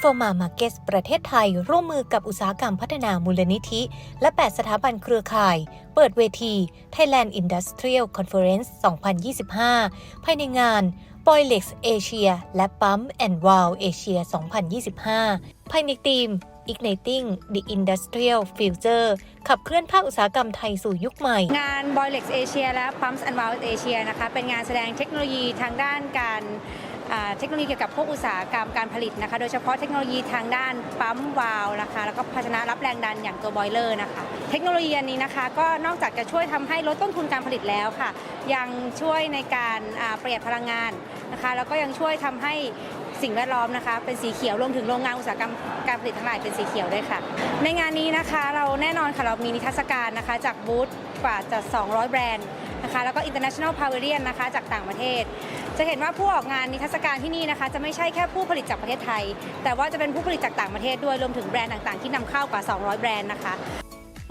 Informa Markets ประเทศไทย ร่วมมือกับอุตสาหกรรมพัฒนามูลนิธิ และ 8 สถาบันเครือข่าย เปิดเวที Thailand Industrial Conference 2025 ภายในงาน b o y l e x Asia และ Pump and Wow Asia 2025 ภายในทีม Igniting the Industrial Future ขับเคลื่อนภาคอุตสาหกรรมไทยสู่ยุคใหม่ งาน b o y l e x Asia และ Pumps and Valves Asia นะคะ เป็นงานแสดงเทคโนโลยีทางด้านการเทคโนโลยีเกี่ยวกับพวกอุตสาหกรรมการผลิตนะคะ โดยเฉพาะเทคโนโลยีทางด้านปั๊มวาล์วนะคะ แล้วก็ภาชนะรับแรงดันอย่างตัวบอยเลอร์นะคะ เทคโนโลยีอันนี้นะคะ ก็นอกจากจะช่วยทำให้ลดต้นทุนการผลิตแล้วค่ะ ยังช่วยในการประหยัดพลังงานนะคะ แล้วก็ยังช่วยทำให้ สิ่งแวดล้อมนะคะ เป็นสีเขียวรวมถึงโรงงานอุตสาหกรรมการผลิตทั้งหลายเป็นสีเขียวด้วยค่ะ ในงานนี้นะคะเราแน่นอนค่ะเรามีนิทรรศการนะคะ จากบูธกว่าจะ 200 แบรนด์นะคะแล้วก็ International Pavilion นะคะจากต่างประเทศ จะเห็นว่าผู้ออกงานนิทรรศการที่นี่นะคะ จะไม่ใช่แค่ผู้ผลิตจากประเทศไทย แต่ว่าจะเป็นผู้ผลิตจากต่างประเทศด้วยรวมถึงแบรนด์ต่างๆ ที่นำเข้ากว่า 200 แบรนด์นะคะ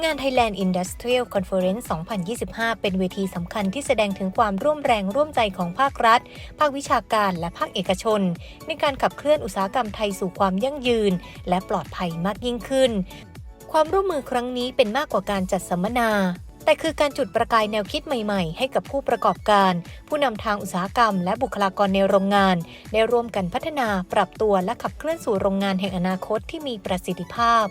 งาน Thailand Industrial Conference 2025 เป็นเวทีสำคัญที่แสดงถึงความร่วมแรงร่วมใจของภาครัฐ ภาควิชาการและภาคเอกชน ในการขับเคลื่อนอุตสาหกรรมไทยสู่ความยั่งยืน และปลอดภัยมากยิ่งขึ้น ความร่วมมือครั้งนี้เป็นมากกว่าการจัดสัมมนาแต่คือการจุดประกายแนวคิดใหม่ๆ ให้กับผู้ประกอบการ ผู้นำทางอุตสาหกรรม และบุคลากรในโรงงาน ได้ร่วมกันพัฒนาปรับตัวและขับเคลื่อนสู่โรงงานแห่งอนาคตที่มีประสิทธิภาพ